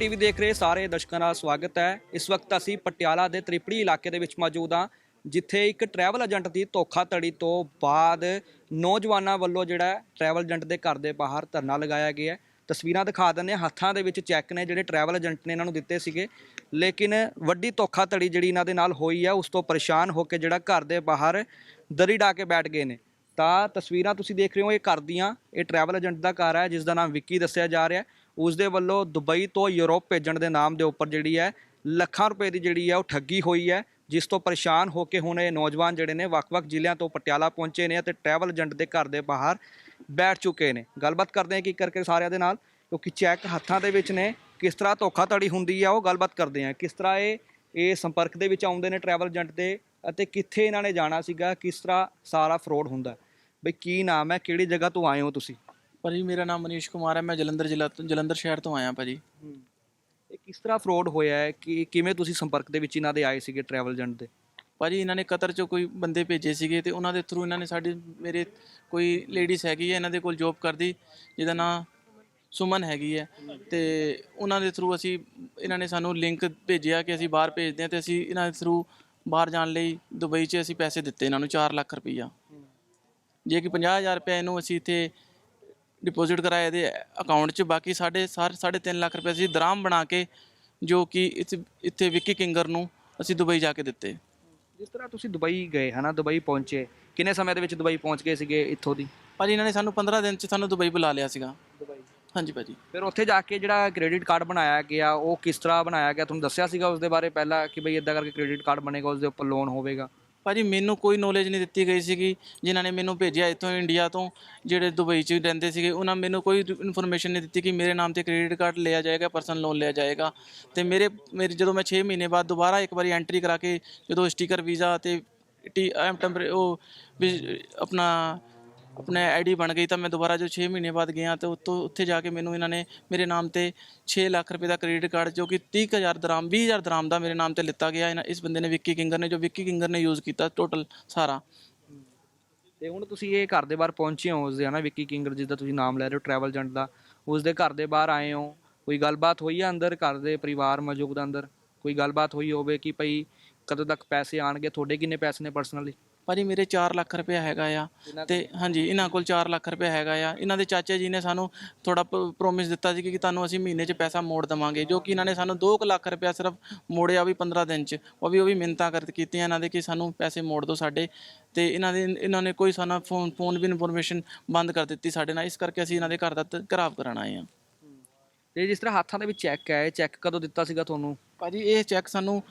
TV ਦੇਖ ਰਹੇ ਸਾਰੇ ਦਰਸ਼ਕਾਂ ਦਾ ਸਵਾਗਤ ਹੈ। ਇਸ ਵਕਤ ਅਸੀਂ ਪਟਿਆਲਾ ਦੇ ਤ੍ਰਿਪੜੀ ਇਲਾਕੇ ਦੇ ਵਿੱਚ ਮੌਜੂਦ ਹਾਂ, ਜਿੱਥੇ ਇੱਕ ਟਰੈਵਲ ਏਜੰਟ ਦੀ ਧੋਖਾਧੜੀ ਤੋਂ ਬਾਅਦ ਨੌਜਵਾਨਾਂ ਵੱਲੋਂ ਜਿਹੜਾ ਟਰੈਵਲ ਏਜੰਟ ਦੇ ਘਰ ਦੇ ਬਾਹਰ ਧਰਨਾ ਲਗਾਇਆ ਗਿਆ ਹੈ। ਤਸਵੀਰਾਂ ਦਿਖਾ ਦਿੰਦੇ ਹਾਂ, ਹੱਥਾਂ ਦੇ ਵਿੱਚ ਚੈੱਕ ਨੇ ਜਿਹੜੇ ਟਰੈਵਲ ਏਜੰਟ ਨੇ ਇਹਨਾਂ ਨੂੰ ਦਿੱਤੇ ਸੀਗੇ। ਲੇਕਿਨ ਵੱਡੀ ਧੋਖਾਧੜੀ ਜਿਹੜੀ ਇਹਨਾਂ ਦੇ ਨਾਲ ਹੋਈ ਹੈ ਉਸ ਤੋਂ ਪਰੇਸ਼ਾਨ ਹੋ ਕੇ ਜਿਹੜਾ ਘਰ ਦੇ ਬਾਹਰ ਦਰੀ ਡਾ ਕੇ ਬੈਠ ਗਏ ਨੇ। ਤਾਂ ਤਸਵੀਰਾਂ ਤੁਸੀਂ ਦੇਖ ਰਹੇ ਹੋ, ਇਹ ਘਰ ਦੀਆਂ, ਇਹ ਟਰੈਵਲ ਏਜੰਟ ਦਾ ਘਰ ਹੈ, ਜਿਸ ਦਾ ਨਾਮ ਵਿੱਕੀ ਦੱਸਿਆ ਜਾ ਰਿਹਾ ਹੈ। ਉਸ ਦੇ ਵੱਲੋਂ ਦੁਬਈ ਤੋਂ ਯੂਰਪ ਭੇਜਣ ਦੇ ਨਾਮ ਦੇ ਉੱਪਰ ਜਿਹੜੀ ਹੈ, ਲੱਖਾਂ ਰੁਪਏ ਦੀ ਜਿਹੜੀ ਹੈ ਉਹ ਠੱਗੀ ਹੋਈ ਹੈ, ਜਿਸ ਤੋਂ ਪਰੇਸ਼ਾਨ ਹੋ ਕੇ ਹੁਣ ਇਹ ਨੌਜਵਾਨ ਜਿਹੜੇ ਨੇ ਵੱਖ-ਵੱਖ ਜ਼ਿਲ੍ਹਿਆਂ ਤੋਂ ਪਟਿਆਲਾ ਪਹੁੰਚੇ ਨੇ ਅਤੇ ਟਰੈਵਲ ਏਜੰਟ ਦੇ ਘਰ ਦੇ ਬਾਹਰ ਬੈਠ ਚੁੱਕੇ ਨੇ। ਗੱਲਬਾਤ ਕਰਦੇ ਹਾਂ ਕੀ ਕਰਕੇ ਸਾਰਿਆਂ ਦੇ ਨਾਲ, ਕਿਉਂਕਿ ਚੈੱਕ ਹੱਥਾਂ ਦੇ ਵਿੱਚ ਨੇ, ਕਿਸ ਤਰ੍ਹਾਂ ਧੋਖਾਧੜੀ ਹੁੰਦੀ ਆ ਉਹ ਗੱਲਬਾਤ ਕਰਦੇ ਹਾਂ। ਕਿਸ ਤਰ੍ਹਾਂ ਇਹ ਇਹ ਸੰਪਰਕ ਦੇ ਵਿੱਚ ਆਉਂਦੇ ਨੇ ਟਰੈਵਲ ਏਜੰਟ ਦੇ ਅਤੇ ਕਿੱਥੇ ਇਹਨਾਂ ਨੇ ਜਾਣਾ ਸੀਗਾ, ਕਿਸ ਤਰ੍ਹਾਂ ਸਾਰਾ ਫਰੋਡ ਹੁੰਦਾ। ਬਈ ਕੀ ਨਾਮ ਹੈ, ਕਿਹੜੀ ਜਗ੍ਹਾ ਤੋਂ ਆਏ ਹੋ ਤੁਸੀਂ? ਭਾਜੀ ਮੇਰਾ ਨਾਮ ਮਨੀਸ਼ ਕੁਮਾਰ ਹੈ ਮੈਂ ਜਲੰਧਰ ਜ਼ਿਲ੍ਹਾ ਤੋਂ ਜਲੰਧਰ ਸ਼ਹਿਰ ਤੋਂ ਆਇਆ ਭਾਜੀ। ਇਹ ਕਿਸ ਤਰ੍ਹਾਂ ਫਰੋਡ ਹੋਇਆ ਹੈ? ਕਿ ਕਿਵੇਂ ਤੁਸੀਂ ਸੰਪਰਕ ਦੇ ਵਿੱਚ ਇਹਨਾਂ ਦੇ ਆਏ ਸੀਗੇ ਟਰੈਵਲ ਏਜੰਟ ਦੇ? ਭਾਜੀ ਇਹਨਾਂ ਨੇ ਕਤਰ ਚੋਂ ਕੋਈ ਬੰਦੇ ਭੇਜੇ ਸੀਗੇ ਤੇ ਉਹਨਾਂ ਦੇ ਥਰੂ ਇਹਨਾਂ ਨੇ ਸਾਡੀ ਮੇਰੇ ਕੋਈ ਲੇਡੀਜ਼ ਹੈਗੀ ਹੈ ਇਹਨਾਂ ਦੇ ਕੋਲ ਜੌਬ ਕਰਦੀ ਜਿਹਦਾ ਨਾਂ ਸੁਮਨ ਹੈਗੀ ਹੈ। ਤੇ ਉਹਨਾਂ ਦੇ ਥਰੂ ਅਸੀਂ ਇਹਨਾਂ ਨੇ ਸਾਨੂੰ ਲਿੰਕ ਭੇਜਿਆ ਕਿ ਅਸੀਂ ਬਾਹਰ ਭੇਜਦੇ ਹਾਂ ਤੇ ਅਸੀਂ ਇਹਨਾਂ ਦੇ ਥਰੂ ਬਾਹਰ ਜਾਣ ਲਈ ਦੁਬਈ 'ਚ ਅਸੀਂ ਪੈਸੇ ਦਿੱਤੇ ਇਹਨਾਂ ਨੂੰ 4 ਲੱਖ ਰੁਪਈਆ। ਜੇ ਕਿ 50000 ਰੁਪਏ ਇਹਨੂੰ ਅਸੀਂ ਇੱਥੇ ਡਿਪੋਜ਼ਿਟ ਕਰਾਇਆ ਇਹਦੇ ਅਕਾਊਂਟ 'ਚ ਬਾਕੀ ਸਾਡੇ ਸਾਢੇ ਤਿੰਨ ਲੱਖ ਰੁਪਏ ਅਸੀਂ ਦਰਾਮ ਬਣਾ ਕੇ ਜੋ ਕਿ ਇੱਥੇ ਇੱਥੇ ਵਿੱਕੀ ਕਿੰਗਰ ਨੂੰ ਅਸੀਂ ਦੁਬਈ ਜਾ ਕੇ ਦਿੱਤੇ। ਜਿਸ ਤਰ੍ਹਾਂ ਤੁਸੀਂ ਦੁਬਈ ਗਏ ਹਨਾ ਦੁਬਈ ਪਹੁੰਚੇ ਕਿੰਨੇ ਸਮੇਂ ਦੇ ਵਿੱਚ ਦੁਬਈ ਪਹੁੰਚ ਗਏ ਸੀਗੇ ਇੱਥੋਂ ਦੀ? ਭਾਜੀ ਇਹਨਾਂ ਨੇ ਸਾਨੂੰ 15 ਦਿਨ 'ਚ ਸਾਨੂੰ ਦੁਬਈ ਬੁਲਾ ਲਿਆ ਸੀਗਾ। ਦੁਬਈ। ਹਾਂਜੀ ਭਾਜੀ। ਫਿਰ ਉੱਥੇ ਜਾ ਕੇ ਜਿਹੜਾ ਕ੍ਰੈਡਿਟ ਕਾਰਡ ਬਣਾਇਆ ਗਿਆ ਉਹ ਕਿਸ ਤਰ੍ਹਾਂ ਬਣਾਇਆ ਗਿਆ? ਤੁਹਾਨੂੰ ਦੱਸਿਆ ਸੀਗਾ ਉਸ ਦੇ ਬਾਰੇ ਪਹਿਲਾਂ ਕਿ ਬਈ ਇਦਾਂ ਕਰਕੇ ਕ੍ਰੈਡਿਟ ਕਾਰਡ ਬਣੇਗਾ ਉਸ ਦੇ ਉੱਪਰ ਲੋਨ ਹੋਵੇਗਾ? ਭਾਜੀ ਮੈਨੂੰ ਕੋਈ ਨੌਲੇਜ ਨਹੀਂ ਦਿੱਤੀ ਗਈ ਸੀਗੀ, ਜਿਨ੍ਹਾਂ ਨੇ ਮੈਨੂੰ ਭੇਜਿਆ ਇੱਥੋਂ ਇੰਡੀਆ ਤੋਂ, ਜਿਹੜੇ ਦੁਬਈ 'ਚ ਰਹਿੰਦੇ ਸੀਗੇ, ਉਹਨਾਂ ਮੈਨੂੰ ਕੋਈ ਇਨਫੋਰਮੇਸ਼ਨ ਨਹੀਂ ਦਿੱਤੀ ਕਿ ਮੇਰੇ ਨਾਮ ਤੇ ਕ੍ਰੈਡਿਟ ਕਾਰਡ ਲਿਆ ਜਾਏਗਾ ਪਰਸਨਲ ਲੋਨ ਲਿਆ ਜਾਏਗਾ। ਤੇ ਮੇਰੇ ਮੇਰੇ ਜਦੋਂ ਮੈਂ 6 ਮਹੀਨੇ ਬਾਅਦ ਦੁਬਾਰਾ ਇੱਕ ਵਾਰੀ ਐਂਟਰੀ ਕਰਾ ਕੇ, ਜਦੋਂ ਸਟicker ਵੀਜ਼ਾ ਤੇ ਟੀ ਐਮ ਟੈਂਪਰੇ ਉਹ ਵੀ, ਆਪਣਾ ਆਪਣਾ ਆਈਡੀ ਬਣ ਗਈ ਤਾਂ ਮੈਂ ਦੁਬਾਰਾ ਜੋ 6 ਮਹੀਨੇ ਬਾਅਦ ਗਿਆ ਤੇ ਉੱਤੋਂ ਉੱਥੇ ਜਾ ਕੇ ਮੈਨੂੰ ਇਹਨਾਂ ਨੇ ਮੇਰੇ ਨਾਮ ਤੇ 6 ਲੱਖ ਰੁਪਏ ਦਾ ਕ੍ਰੈਡਿਟ ਕਾਰਡ ਜੋ ਕਿ 30000 ਦਰਾਮ 20000 ਦਰਾਮ ਦਾ ਮੇਰੇ ਨਾਮ ਤੇ ਲਿੱਤਾ ਗਿਆ ਇਹਨਾਂ ਇਸ ਬੰਦੇ ਨੇ ਵਿੱਕੀ ਕਿੰਗਰ ਨੇ ਜੋ ਵਿੱਕੀ ਕਿੰਗਰ ਨੇ ਯੂਜ਼ ਕੀਤਾ ਟੋਟਲ ਸਾਰਾ ਤੇ ਹੁਣ ਤੁਸੀਂ ਇਹ ਘਰ ਦੇ ਬਾਹਰ ਪਹੁੰਚੇ ਹੋ ਉਸ ਦੇ ਹਨਾ ਵਿੱਕੀ ਕਿੰਗਰ ਜਿਸ ਦਾ ਤੁਸੀਂ ਨਾਮ ਲੈ ਰਹੇ ਹੋ ਟਰੈਵਲ ਏਜੰਟ ਦਾ ਉਸ ਦੇ ਘਰ ਦੇ ਬਾਹਰ ਆਏ ਹੋ ਕੋਈ ਗੱਲਬਾਤ ਹੋਈ ਆ ਅੰਦਰ ਘਰ ਦੇ ਪਰਿਵਾਰ ਮੌਜੂਦ ਆ ਅੰਦਰ ਕੋਈ ਗੱਲਬਾਤ ਹੋਈ ਹੋਵੇ ਕਿ ਭਈ ਕਦੋਂ ਤੱਕ ਪੈਸੇ ਆਣਗੇ ਤੁਹਾਡੇ ਕਿੰਨੇ ਪੈਸੇ ਨੇ ਪਰਸਨਲੀ ਭਾਜੀ ਮੇਰੇ 4 ਲੱਖ ਰੁਪਏ ਹੈਗਾ ਆ। ਤੇ ਹਾਂਜੀ ਇਹਨਾਂ ਕੋਲ 4 ਲੱਖ ਰੁਪਏ ਹੈਗਾ ਆ। ਇਹਨਾਂ ਦੇ ਚਾਚਾ ਜੀ ਨੇ ਸਾਨੂੰ ਥੋੜਾ ਪ੍ਰੋਮਿਸ ਦਿੱਤਾ ਸੀ ਕਿ ਤੁਹਾਨੂੰ ਅਸੀਂ ਮਹੀਨੇ 'ਚ ਪੈਸਾ ਮੋੜ ਦਵਾਂਗੇ ਜੋ ਕਿ ਇਹਨਾਂ ਨੇ ਸਾਨੂੰ 2 ਲੱਖ ਰੁਪਏ ਸਿਰਫ ਮੋੜਿਆ ਵੀ 15 ਦਿਨ 'ਚ। ਉਹ ਵੀ ਉਹ ਵੀ ਮਿੰਤਾ ਕਰ ਕੀਤੀਆਂ ਇਹਨਾਂ ਦੇ ਕਿ ਸਾਨੂੰ ਪੈਸੇ ਮੋੜ ਦਿਓ ਸਾਡੇ। ਤੇ ਇਹਨਾਂ ਦੇ ਇਹਨਾਂ ਨੇ ਕੋਈ ਸਾਨਾ ਫੋਨ ਫੋਨ ਵੀ ਇਨਫੋਰਮੇਸ਼ਨ ਬੰਦ ਕਰ ਦਿੱਤੀ ਸਾਡੇ ਨਾਲ। ਇਸ ਕਰਕੇ ਅਸੀਂ ਇਹਨਾਂ ਦੇ ਘਰ ਦਾ ਘਰਾਵ ਕਰਨ ਆਏ ਆ ਤੇ ਜਿਸ ਤਰ੍ਹਾਂ ਹੱਥਾਂ ਦੇ ਵਿੱਚ ਚੈੱਕ ਹੈ ਇਹ ਚੈੱਕ ਕਦੋਂ ਦਿੱਤਾ ਸੀਗਾ ਤੁਹਾਨੂੰ? ਭਾਜੀ ਇਹ ਚੈੱਕ ਸਾਨੂੰ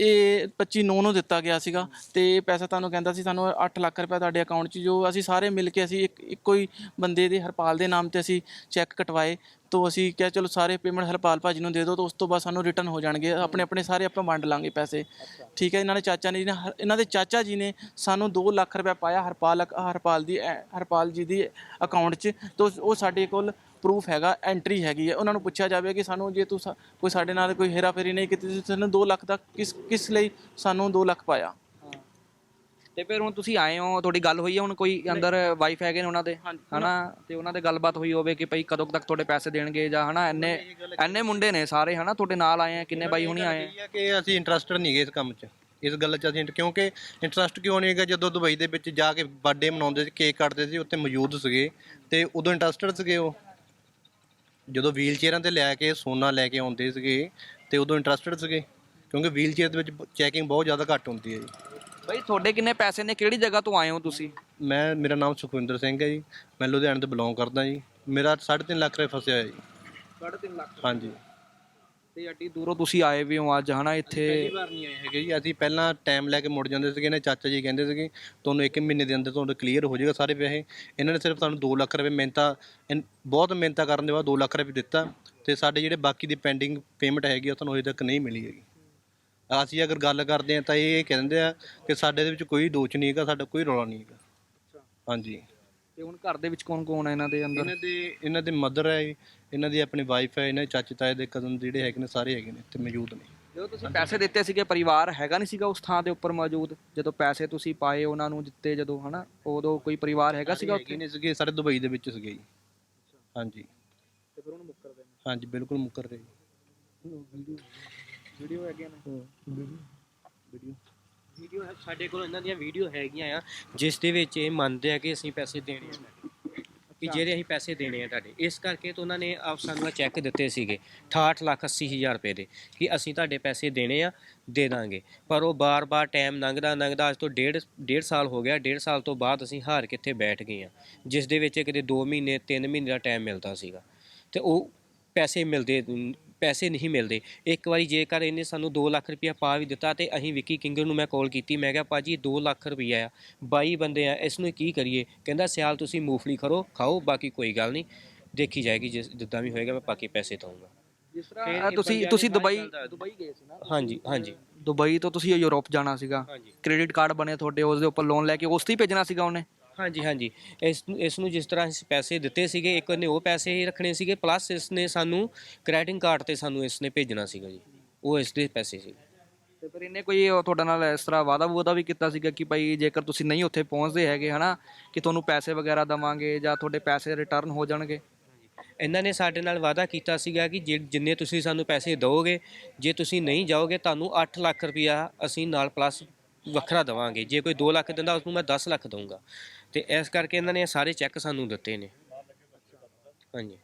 ਇਹ 25 ਨੌ ਨੂੰ ਦਿੱਤਾ ਗਿਆ ਸੀਗਾ ਤੇ ਇਹ ਪੈਸਾ ਤੁਹਾਨੂੰ ਕਹਿੰਦਾ ਸੀ ਸਾਨੂੰ 8 ਲੱਖ ਰੁਪਏ ਤੁਹਾਡੇ ਅਕਾਊਂਟ 'ਚ ਜੋ ਅਸੀਂ ਸਾਰੇ ਮਿਲ ਕੇ ਅਸੀਂ ਇੱਕ, ਇੱਕੋ ਹੀ ਬੰਦੇ ਦੇ ਹਰਪਾਲ ਦੇ ਨਾਮ ਤੇ ਅਸੀਂ ਚੈੱਕ ਕਟਵਾਏ। ਤੋਂ ਅਸੀਂ ਕਿਹਾ, ਚਲੋ ਸਾਰੇ ਪੇਮੈਂਟ ਹਰਪਾਲ ਭਾਜੀ ਨੂੰ ਦੇ ਦਿਓ ਤਾਂ ਉਸ ਤੋਂ ਬਾਅਦ ਸਾਨੂੰ ਰਿਟਰਨ ਹੋ ਜਾਣਗੇ। ਆਪਣੇ ਆਪਣੇ ਸਾਰੇ ਆਪਾਂ ਵੰਡ ਲਾਂਗੇ ਪੈਸੇ। ਠੀਕ ਹੈ, ਇਹਨਾਂ ਦੇ ਚਾਚਾ ਨੇ ਜੀ ਨੇ ਹਰ- ਇਹਨਾਂ ਦੇ ਚਾਚਾ ਜੀ ਨੇ ਸਾਨੂੰ 2 ਲੱਖ ਰੁਪਏ ਪਾਇਆ ਹਰਪਾਲ ਅਕ- ਹਰਪਾਲ ਦੀ, ਐ- ਹਰਪਾਲ ਜੀ ਦੀ ਅਕਾਊਂਟ 'ਚ। ਤੋਂ ਉਹ ਸਾਡੇ ਕੋਲ ਪ੍ਰੂਫ ਹੈਗਾ ਐਂਟਰੀ ਹੈਗੀ ਹੈ। ਉਹਨਾਂ ਨੂੰ ਪੁੱਛਿਆ ਜਾਵੇ ਕਿ ਸਾਨੂੰ ਜੇ ਤੂੰ ਸਾ- ਕੋਈ ਸਾਡੇ ਨਾਲ ਕੋਈ ਹੇਰਾਫੇਰੀ ਨਹੀਂ ਕੀਤੀ ਤੁਸੀਂ ਸਾਨੂੰ 2 ਲੱਖ ਦਾ ਕਿਸ ਕਿਸ ਲਈ ਸਾਨੂੰ 2 ਲੱਖ ਪਾਇਆ? ਤੇ ਫਿਰ ਹੁਣ ਤੁਸੀਂ ਆਏ ਹੋ ਤੁਹਾਡੀ ਗੱਲ ਹੋਈ ਹੈ ਹੁਣ ਕੋਈ ਅੰਦਰ ਵਾਈਫ ਹੈਗੇ ਨੇ ਉਹਨਾਂ ਦੇ ਹਨਾ? ਤੇ ਉਹਨਾਂ ਦੇ ਗੱਲਬਾਤ ਹੋਈ ਹੋਵੇ ਕਿ ਭਈ ਕਦੋਂ ਤੱਕ ਤੁਹਾਡੇ ਪੈਸੇ ਦੇਣਗੇ ਜਾਂ ਹਨਾ ਇੰਨੇ ਇੰਨੇ ਮੁੰਡੇ ਨੇ ਸਾਰੇ ਹਨਾ? ਤੁਹਾਡੇ ਨਾਲ ਆਏ ਆ ਕਿੰਨੇ ਬਾਈ ਹੁਣੀ ਆਏ ਆ? ਕਿ ਅਸੀਂ ਇੰਟਰਸਟਡ ਨਹੀਂ ਗਏ ਇਸ ਕੰਮ 'ਚ। ਇਸ ਗੱਲ 'ਚ ਅਸੀਂ ਕਿਉਂਕਿ ਇੰਟਰਸਟ ਕਿਉਂ ਨਹੀਂ ਹੈਗਾ ਜਦੋਂ ਦੁਬਈ ਦੇ ਵਿੱਚ ਜਾ ਕੇ ਬਰਥਡੇ ਮਨਾਉਂਦੇ ਸੀ ਕੇਕ ਕੱਟਦੇ ਸੀ ਉੱਥੇ ਮੌਜੂਦ ਸੀਗੇ ਤੇ ਉਦੋਂ ਇੰਟਰਸਟਡ ਸੀਗੇ ਉਹ। ਜਦੋਂ ਵੀਲ ਚੇਅਰਾਂ ਤੇ ਲੈ ਕੇ ਸੋਨਾ ਲੈ ਕੇ ਆਉਂਦੇ ਸੀਗੇ ਤੇ ਉਦੋਂ ਇੰਟਰਸਟਡ ਸੀਗੇ। ਕਿਉਂਕਿ ਵੀਲ ਚੇਅਰ ਦੇ ਵਿੱਚ ਚੈਕਿੰਗ ਬਹੁਤ ਜ਼ਿਆਦਾ ਘੱਟ ਹੁੰਦੀ ਹੈ ਜੀ। ਬਈ ਤੁਹਾਡੇ ਕਿੰਨੇ ਪੈਸੇ ਨੇ? ਕਿਹੜੀ ਜਗ੍ਹਾ ਤੋਂ ਆਏ ਹੋ ਤੁਸੀਂ? ਮੈਂ ਮੇਰਾ ਨਾਮ ਸੁਖਵਿੰਦਰ ਸਿੰਘ ਹੈ ਜੀ। ਮੈਂ ਲੁਧਿਆਣੇ ਤੋਂ ਬਿਲੋਂਗ ਕਰਦਾ ਜੀ। ਮੇਰਾ 3.5 ਲੱਖ ਰੁਪਏ ਫਸਿਆ ਹੈ ਜੀ। 3.5 ਲੱਖ ਹਾਂਜੀ। ਤੇ ਅੱਡੀ ਦੂਰੋਂ ਤੁਸੀਂ ਆਏ ਵੀ ਹੋ ਅੱਜ ਹਨਾ ਇੱਥੇ? ਪਹਿਲੀ ਵਾਰ ਨਹੀਂ ਆਏ ਹੈਗੇ ਜੀ। ਅਸੀਂ ਪਹਿਲਾਂ ਟਾਈਮ ਲੈ ਕੇ ਮੁੜ ਜਾਂਦੇ ਸੀਗੇ ਨੇ ਚਾਚਾ ਜੀ ਕਹਿੰਦੇ ਸੀਗੇ ਤੁਹਾਨੂੰ ਇੱਕ ਮਹੀਨੇ ਦੇ ਅੰਦਰ ਤੁਹਾਨੂੰ ਕਲੀਅਰ ਹੋ ਜਾਏਗਾ ਸਾਰੇ ਪੈਸੇ। ਇਹਨਾਂ ਨੇ ਸਿਰਫ ਸਾਨੂੰ 2 ਲੱਖ ਰੁਪਏ ਮਿਹਨਤਾਂ ਇਨ- ਬਹੁਤ ਮਿਹਨਤਾਂ ਕਰਨ ਦੇ ਬਾਅਦ 2 ਲੱਖ ਰੁਪਏ ਦਿੱਤਾ ਤੇ ਸਾਡੇ ਜਿਹੜੇ ਬਾਕੀ ਦੀ ਪੈਂਡਿੰਗ ਪੇਮੈਂਟ ਹੈਗੀ ਆ ਉਹ ਤੁਹਾਨੂੰ ਅਜੇ ਤੱਕ ਨਹੀਂ ਮਿਲੀ ਹੈਗੀ। ਅਸੀਂ ਅਗਰ ਗੱਲ ਕਰਦੇ ਹਾਂ ਤਾਂ ਇਹ ਕਹਿੰਦੇ ਆ ਕਿ ਸਾਡੇ ਦੇ ਵਿੱਚ ਕੋਈ ਦੋਸ਼ ਨਹੀਂ ਹੈਗਾ ਸਾਡਾ ਕੋਈ ਰੌਲਾ ਨਹੀਂ ਹੈਗਾ। ਹਾਂਜੀ। ਤੇ ਹੁਣ ਘਰ ਦੇ ਵਿੱਚ ਕੌਣ ਕੌਣ ਹੈ ਇਹਨਾਂ ਦੇ ਅੰਦਰ? ਇਹਨਾਂ ਦੇ ਇਹਨਾਂ ਦੇ ਮਦਰ ਹੈ ਇਹਨਾਂ ਦੀ ਆਪਣੀ ਵਾਈਫ ਹੈ ਇਹਨਾਂ ਦੇ ਚਾਚੇ ਤਾਏ ਦੇ ਕਜ਼ਨ ਜਿਹੜੇ ਹੈਗੇ ਨੇ ਸਾਰੇ ਹੈਗੇ ਨੇ ਤੇ ਮੌਜੂਦ ਨੇ। ਜਦੋਂ ਤੁਸੀਂ ਪੈਸੇ ਦਿੱਤੇ ਸੀਗੇ ਪਰਿਵਾਰ ਹੈਗਾ ਨਹੀਂ ਸੀਗਾ ਉਸ ਥਾਂ ਦੇ ਉੱਪਰ ਮੌਜੂਦ? ਜਦੋਂ ਪੈਸੇ ਤੁਸੀਂ ਪਾਏ ਉਹਨਾਂ ਨੂੰ ਦਿੱਤੇ ਜਦੋਂ ਹਨਾ? ਉਦੋਂ ਕੋਈ ਪਰਿਵਾਰ ਹੈਗਾ ਸੀਗਾ ਉੱਥੇ? ਹੈਗੇ ਨੇ ਸੀਗੇ ਸਾਰੇ ਦੁਬਈ ਦੇ ਵਿੱਚ ਸੀਗੇ ਜੀ। ਹਾਂਜੀ। ਤੇ ਫਿਰ ਉਹਨੂੰ ਮੁੱਕਰ ਦੇਣਾ ਹਾਂਜੀ ਬਿਲਕੁਲ ਮੁੱਕਰ ਰਹੇ। ਵੀਡੀਓ ਹੈਗੀਆਂ ਨੇ। ਵੀਡੀਓ ਸਾਡੇ ਕੋਲ ਇਹਨਾਂ ਦੀਆਂ ਵੀਡੀਓ ਹੈਗੀਆਂ ਆ ਜਿਸ ਦੇ ਵਿੱਚ ਇਹ ਮੰਨਦੇ ਆ ਕਿ ਅਸੀਂ ਪੈਸੇ ਦੇਣੇ ਆ ਕਿ ਜਿਹੜੇ ਅਸੀਂ ਪੈਸੇ ਦੇਣੇ ਆ ਤੁਹਾਡੇ। ਇਸ ਕਰਕੇ ਤਾਂ ਉਹਨਾਂ ਨੇ ਆਪ ਸਾਨੂੰ ਚੈੱਕ ਦਿੱਤੇ ਸੀਗੇ 68 ਲੱਖ 80 ਹਜ਼ਾਰ ਰੁਪਏ ਦੇ ਕਿ ਅਸੀਂ ਤੁਹਾਡੇ ਪੈਸੇ ਦੇਣੇ ਆ ਦੇ ਦਾਂਗੇ। ਪਰ ਉਹ ਬਾਰ-ਬਾਰ ਟਾਈਮ ਲੰਘਦਾ ਲੰਘਦਾ ਅੱਜ ਤੋਂ ਡੇਢ ਡੇਢ ਸਾਲ ਹੋ ਗਿਆ ਡੇਢ ਸਾਲ ਤੋਂ ਬਾਅਦ ਅਸੀਂ ਹਾਰ ਕਿੱਥੇ ਬੈਠ ਗਏ ਆ। ਜਿਸ ਦੇ ਵਿੱਚ ਕਿਤੇ 2 ਮਹੀਨੇ 3 ਮਹੀਨੇ ਦਾ ਟਾਈਮ ਮਿਲਦਾ ਸੀਗਾ। ਤੇ ਉਹ ਪੈਸੇ ਮਿਲਦੇ ਪੈਸੇ ਨਹੀਂ ਮਿਲਦੇ। ਇੱਕ ਵਾਰੀ ਜੇਕਰ ਇਹਨੇ ਸਾਨੂੰ 2 ਲੱਖ ਰੁਪਇਆ ਪਾ ਵੀ ਦਿੱਤਾ ਤੇ ਅਸੀਂ ਵਿੱਕੀ ਕਿੰਗਰ ਨੂੰ ਮੈਂ ਕਾਲ ਕੀਤੀ। ਮੈਂ ਕਿਹਾ ਭਾਜੀ 2 ਲੱਖ ਰੁਪਇਆ ਆ 22 ਬੰਦੇ ਆ ਇਸ ਨੂੰ ਕੀ ਕਰੀਏ? ਕਹਿੰਦਾ ਸਿਆਲ ਤੁਸੀਂ ਮੂੰਗਫਲੀ ਖਰੋ ਖਾਓ ਬਾਕੀ ਕੋਈ ਗੱਲ ਨਹੀਂ। ਦੇਖੀ ਜਾਏਗੀ ਜਿਸ ਜਿੱਦਾਂ ਵੀ ਹੋਏਗਾ ਮੈਂ ਬਾਕੀ ਪੈਸੇ ਦਊਂਗਾ। ਜਿਸ ਫਿਰ ਤਰ੍ਹਾਂ ਤੁਸੀਂ ਤੁਸੀਂ ਦੁਬਈ ਦੁਬਈ ਗਏ ਸੀ ਨਾ? ਹਾਂਜੀ ਹਾਂਜੀ। ਦੁਬਈ ਤੋਂ ਤੁਸੀਂ ਯੂਰਪ ਜਾਣਾ ਸੀਗਾ। ਹਾਂਜੀ। ਕ੍ਰੈਡਿਟ ਕਾਰਡ ਬਣੇ ਤੁਹਾਡੇ ਉਸ ਦੇ ਉੱਪਰ ਲੋਨ ਲੈ ਕੇ ਉਸ ਤੇ ਹੀ ਭੇਜਣਾ ਸੀਗਾ ਉਹਨੇ। ਹਾਂਜੀ ਹਾਂਜੀ। ਇਸ ਨੂੰ ਇਸ ਨੂੰ ਜਿਸ ਤਰ੍ਹਾਂ ਅਸੀਂ ਪੈਸੇ ਦਿੱਤੇ ਸੀਗੇ ਇੱਕ ਨੇ ਉਹ ਪੈਸੇ ਹੀ ਰੱਖਣੇ ਸੀਗੇ ਪਲੱਸ ਇਸ ਨੇ ਸਾਨੂੰ ਕ੍ਰੈਡਿਟ ਕਾਰਡ ਤੇ ਸਾਨੂੰ ਇਸ ਨੇ ਭੇਜਣਾ ਸੀਗਾ ਜੀ। ਉਹ ਇਸ ਦੇ ਪੈਸੇ ਸੀ। ਤੇ ਫਿਰ ਇਹਨੇ ਕੋਈ ਉਹ ਤੁਹਾਡੇ ਨਾਲ ਇਸ ਤਰ੍ਹਾਂ ਵਾਦਾ ਵੂਦਾ ਵੀ ਕੀਤਾ ਸੀਗਾ ਕਿ ਭਾਈ ਜੇਕਰ ਤੁਸੀਂ ਨਹੀਂ ਉੱਥੇ ਪਹੁੰਚਦੇ ਹੈਗੇ ਹਨਾ ਕਿ ਤੁਹਾਨੂੰ ਪੈਸੇ ਵਗੈਰਾ ਦਵਾਂਗੇ ਜਾਂ ਤੁਹਾਡੇ ਪੈਸੇ ਰਿਟਰਨ ਹੋ ਜਾਣਗੇ? ਇਹਨਾਂ ਨੇ ਸਾਡੇ ਨਾਲ ਵਾਅਦਾ ਕੀਤਾ ਸੀਗਾ ਕਿ ਜੇ- ਜਿੰਨੇ ਤੁਸੀਂ ਸਾਨੂੰ ਪੈਸੇ ਦਿਓਗੇ ਜੇ ਤੁਸੀਂ ਨਹੀਂ ਜਾਓਗੇ ਤੁਹਾਨੂੰ 8 ਲੱਖ ਰੁਪਇਆ ਅਸੀਂ ਨਾਲ ਪਲੱਸ ਵੱਖਰਾ ਦਵਾਂਗੇ। ਜੇ ਕੋਈ 2 ਲੱਖ ਦਿੰਦਾ ਉਸ ਨੂੰ ਮੈਂ 10 ਲੱਖ ਦਊਂਗਾ। ਤੇ ਇਸ ਕਰਕੇ ਇਹਨਾਂ ਨੇ ਇਹ ਸਾਰੇ ਚੈੱਕ ਸਾਨੂੰ ਦਿੱਤੇ ਨੇ। ਹਾਂਜੀ।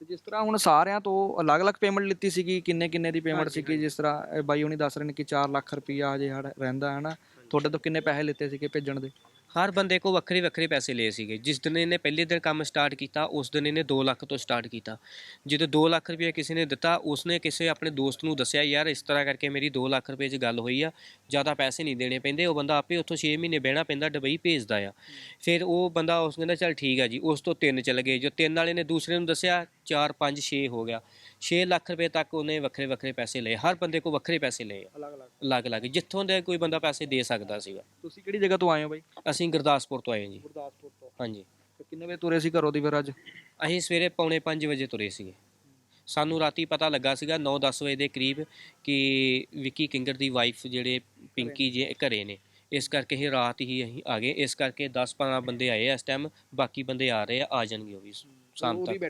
ਤੇ ਜਿਸ ਤਰ੍ਹਾਂ ਹੁਣ ਸਾਰਿਆਂ ਤੋਂ ਅਲੱਗ-ਅਲੱਗ ਪੇਮੈਂਟ ਲਿੱਤੀ ਸੀਗੀ ਕਿੰਨੇ ਕਿੰਨੇ ਦੀ ਪੇਮੈਂਟ ਸੀਗੀ? ਜਿਸ ਤਰ੍ਹਾਂ ਇਹ ਬਾਈ ਹੁਣੀ ਦੱਸ ਰਹੇ ਨੇ ਕਿ 4 ਲੱਖ ਰੁਪਈਆ ਹਜੇ ਹੜ- ਰਹਿੰਦਾ ਹੈ ਨਾ ਤੁਹਾਡੇ ਤੋਂ ਕਿੰਨੇ ਪੈਸੇ ਲਿੱਤੇ ਸੀਗੇ ਭੇਜਣ ਦੇ? ਹਰ ਬੰਦੇ ਕੋ ਵੱਖਰੇ ਵੱਖਰੇ ਪੈਸੇ ਲਏ ਸੀਗੇ। ਜਿਸ ਦਿਨ ਇਹਨੇ ਪਹਿਲੇ ਦਿਨ ਕੰਮ ਸਟਾਰਟ ਕੀਤਾ ਉਸ ਦਿਨ ਇਹਨੇ 2 ਲੱਖ ਤੋਂ ਸਟਾਰਟ ਕੀਤਾ। ਜਦੋਂ 2 ਲੱਖ ਰੁਪਏ ਕਿਸੇ ਨੇ ਦਿੱਤਾ ਉਸਨੇ ਕਿਸੇ ਆਪਣੇ ਦੋਸਤ ਨੂੰ ਦੱਸਿਆ ਯਾਰ ਇਸ ਤਰ੍ਹਾਂ ਕਰਕੇ ਮੇਰੀ 2 ਲੱਖ ਰੁਪਏ 'ਚ ਗੱਲ ਹੋਈ ਆ ਜ਼ਿਆਦਾ ਪੈਸੇ ਨਹੀਂ ਦੇਣੇ ਪੈਂਦੇ। ਉਹ ਬੰਦਾ ਆਪੇ ਉੱਥੋਂ 6 ਮਹੀਨੇ ਬਹਿਣਾ ਪੈਂਦਾ ਦੁਬਈ ਭੇਜਦਾ ਆ। ਫਿਰ ਉਹ ਬੰਦਾ ਉਸ ਕਹਿੰਦਾ ਚੱਲ ਠੀਕ ਆ ਜੀ। ਉਸ ਤੋਂ ਤਿੰਨ ਚਲੇ ਗਏ। ਜੋ ਤਿੰਨ ਵਾਲੇ ਨੇ ਦੂਸਰੇ ਨੂੰ ਦੱਸਿਆ 4 5 6 ਹੋ ਗਿਆ। 6 ਲੱਖ ਰੁਪਏ ਤੱਕ ਉਹਨੇ ਵੱਖਰੇ ਵੱਖਰੇ ਪੈਸੇ ਲਏ। ਹਰ ਬੰਦੇ ਕੋ ਵੱਖਰੇ ਪੈਸੇ ਲਏ ਅਲੱਗ-ਅਲੱਗ। ਅਲੱਗ-ਅਲੱਗ। ਜਿੱਥੋਂ ਦੇ ਕੋਈ ਬੰਦਾ ਪੈਸੇ ਦੇ ਸਕਦਾ ਸੀਗਾ। ਤੁਸੀਂ ਕਿਹੜੀ ਜਗ੍ਹਾ ਤੋਂ ਆਏ ਹੋ ਬਾਈ? ਅਸੀਂ ਗੁਰਦਾਸਪੁਰ ਤੋਂ ਆਏ ਜੀ। ਗੁਰਦਾਸਪੁਰ ਤੋਂ। ਹਾਂਜੀ। ਤੇ ਕਿੰਨੇ ਵਜੇ ਤੁਰੇ ਸੀ ਘਰੋਂ ਦੀ ਫਿਰ ਅੱਜ? ਅਸੀਂ ਸਵੇਰੇ ਪੌਣੇ 5 ਵਜੇ ਤੁਰੇ ਸੀਗੇ। ਸਾਨੂੰ ਰਾਤੀ ਪਤਾ ਲੱਗਾ ਸੀਗਾ 9-10 ਵਜੇ ਦੇ ਕਰੀਬ ਕਿ ਵਿੱਕੀ ਕਿੰਗਰ ਦੀ ਵਾਈਫ ਜਿਹੜੇ ਪਿੰਕੀ ਜੇ ਘਰੇ ਨੇ। ਇਸ ਕਰਕੇ ਅਸੀਂ ਰਾਤ ਹੀ ਅਸੀਂ ਆ ਗਏ। ਇਸ ਕਰਕੇ 10-15 ਬੰਦੇ ਆਏ ਆ ਇਸ ਟਾਈਮ ਬਾਕੀ ਬੰਦੇ ਆ ਰਹੇ ਆ ਆ ਜਾਣਗੇ ਉਹ ਵੀ ਸ਼ਾਮ ਤੱਕ।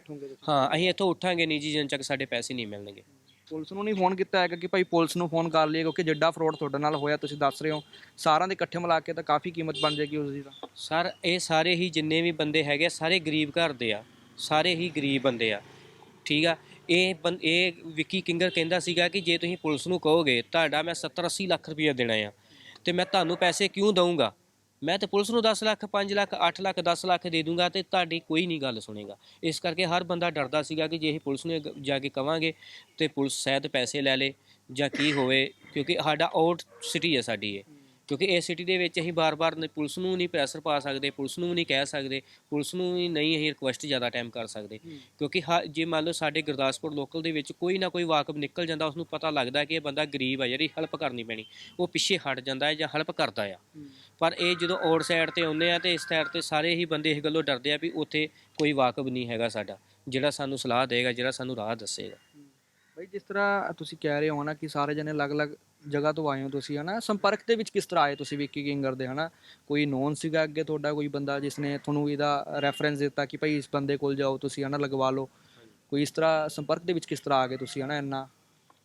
ਹਾਂ ਅਸੀਂ ਇੱਥੋਂ ਉੱਠਾਂਗੇ ਨਹੀਂ ਜੀ ਜਨ ਤੱਕ ਸਾਡੇ ਪੈਸੇ ਨਹੀਂ ਮਿਲਣਗੇ। ਪੁਲਿਸ ਨੂੰ ਨਹੀਂ ਫੋਨ ਕੀਤਾ ਹੈਗਾ ਕਿ ਭਾਈ ਪੁਲਿਸ ਨੂੰ ਫੋਨ ਕਰ ਲਈਏ ਕਿਉਂਕਿ ਜਿੱਡਾ ਫਰੋਡ ਤੁਹਾਡੇ ਨਾਲ ਹੋਇਆ ਤੁਸੀਂ ਦੱਸ ਰਹੇ ਹੋ। ਸਾਰਿਆਂ ਦੇ ਇਕੱਠੇ ਮਿਲਾ ਕੇ ਤਾਂ ਕਾਫੀ ਕੀਮਤ ਬਣ ਜਾਏਗੀ ਉਸ ਦੀ ਤਾਂ। ਸਰ ਇਹ ਸਾਰੇ ਹੀ ਜਿੰਨੇ ਵੀ ਬੰਦੇ ਹੈਗੇ ਆ, ਸਾਰੇ ਗਰੀਬ ਘਰ ਦੇ ਆ। ਸਾਰੇ ਹੀ ਗਰੀਬ ਬੰਦੇ ਆ। ਠੀਕ ਆ? ਇਹ ਬੰ- ਇਹ ਵਿੱਕੀ ਕਿੰਗਰ ਕਹਿੰਦਾ ਸੀਗਾ ਕਿ ਜੇ ਤੁਸੀਂ ਪੁਲਿਸ ਨੂੰ ਕਹੋਗੇ ਤੁਹਾਡਾ ਮੈਂ 70 80 ਲੱਖ ਰੁਪਇਆ ਦੇਣਾ ਆ। ਤੇ ਮੈਂ ਤੁਹਾਨੂੰ ਪੈਸੇ ਕਿਉਂ ਦਊਂਗਾ? ਮੈਂ ਤੇ ਪੁਲਿਸ ਨੂੰ 10 ਲੱਖ 5 ਲੱਖ 8 ਲੱਖ 10 ਲੱਖ ਦੇ ਦੂੰਗਾ ਤੇ ਤੁਹਾਡੀ ਕੋਈ ਨਹੀਂ ਗੱਲ ਸੁਣੇਗਾ। ਇਸ ਕਰਕੇ ਹਰ ਬੰਦਾ ਡਰਦਾ ਸੀਗਾ ਕਿ ਜੇ ਅਸੀਂ ਪੁਲਿਸ ਨੂੰ ਇਹ ਜਾ ਕੇ ਕਵਾਂਗੇ ਤੇ ਪੁਲਿਸ ਸ਼ਾਇਦ ਪੈਸੇ ਲੈ ਲੇ ਜਾਂ ਕੀ ਹੋਵੇ, ਕਿਉਂਕਿ ਸਾਡਾ ਆਊਟ ਸਿਟੀ ਹੈ ਸਾਡੀ ਇਹ। ਕਿਉਂਕਿ ਇਸ ਸਿਟੀ ਦੇ ਵਿੱਚ ਅਸੀਂ ਬਾਰ-ਬਾਰ ਪੁਲਿਸ ਨੂੰ ਨਹੀਂ ਪ੍ਰੈਸ਼ਰ ਪਾ ਸਕਦੇ ਪੁਲਿਸ ਨੂੰ ਵੀ ਨਹੀਂ ਕਹਿ ਸਕਦੇ ਪੁਲਿਸ ਨੂੰ ਵੀ ਨਹੀਂ ਅਸੀਂ ਰਿਕੁਐਸਟ ਜ਼ਿਆਦਾ ਟਾਈਮ ਕਰ ਸਕਦੇ। ਕਿਉਂਕਿ ਜੇ ਮੰਨ ਲਓ ਸਾਡੇ ਗੁਰਦਾਸਪੁਰ ਲੋਕਲ ਦੇ ਵਿੱਚ ਕੋਈ ਨਾ ਕੋਈ ਵਾਕਬ ਨਿਕਲ ਜਾਂਦਾ ਉਸ ਨੂੰ ਪਤਾ ਲੱਗਦਾ ਕਿ ਇਹ ਬੰਦਾ ਗਰੀਬ ਆ ਜਿਹੜੀ ਹੈਲਪ ਕਰਨੀ ਪੈਣੀ ਉਹ ਪਿੱਛੇ ਹਟ ਜਾਂਦਾ ਹੈ ਜਾਂ ਹੈਲਪ ਕਰਦਾ ਆ। ਪਰ ਇਹ ਜਦੋਂ ਔੜ ਸਾਈਡ ਤੇ ਆਉਂਦੇ ਆ ਤੇ ਇਸ ਸਾਈਡ ਤੇ ਸਾਰੇ ਹੀ ਬੰਦੇ ਇਸ ਗੱਲੋਂ ਡਰਦੇ ਆ ਵੀ ਉੱਥੇ ਕੋਈ ਵਾਕਬ ਨਹੀਂ ਹੈਗਾ ਸਾਡਾ ਜਿਹੜਾ ਸਾਨੂੰ ਸਲਾਹ ਦੇਗਾ ਜਿਹੜਾ ਸਾਨੂੰ ਰਾਹ ਦੱਸੇਗਾ। ਭਾਈ ਜਿਸ ਤਰ੍ਹਾਂ ਤੁਸੀਂ ਕਹਿ ਰਹੇ ਹੋ ਨਾ ਕਿ ਸਾਰੇ ਜਣੇ ਅਲੱਗ-ਅਲੱਗ ਜਗ੍ਹਾ ਤੋਂ ਆਏ ਹੋ ਤੁਸੀਂ, ਹਨਾ? ਸੰਪਰਕ ਦੇ ਵਿੱਚ ਕਿਸ ਤਰ੍ਹਾਂ ਆਏ ਤੁਸੀਂ ਵਿੱਕੀ ਕਿੰਗਰ ਦੇ, ਹਨਾ? ਕੋਈ ਨੋਨ ਸੀਗਾ ਅੱਗੇ ਤੁਹਾਡਾ, ਕੋਈ ਬੰਦਾ ਜਿਸ ਨੇ ਤੁਹਾਨੂੰ ਇਹਦਾ ਰੈਫਰੈਂਸ ਦਿੱਤਾ ਕਿ ਭਾਈ ਇਸ ਬੰਦੇ ਕੋਲ ਜਾਓ ਤੁਸੀਂ, ਹਨਾ, ਲਗਵਾ ਲਓ? ਕੋਈ ਇਸ ਤਰ੍ਹਾਂ ਸੰਪਰਕ ਦੇ ਵਿੱਚ ਕਿਸ ਤਰ੍ਹਾਂ ਆ ਗਏ ਤੁਸੀਂ, ਹਨਾ, ਇੰਨਾ?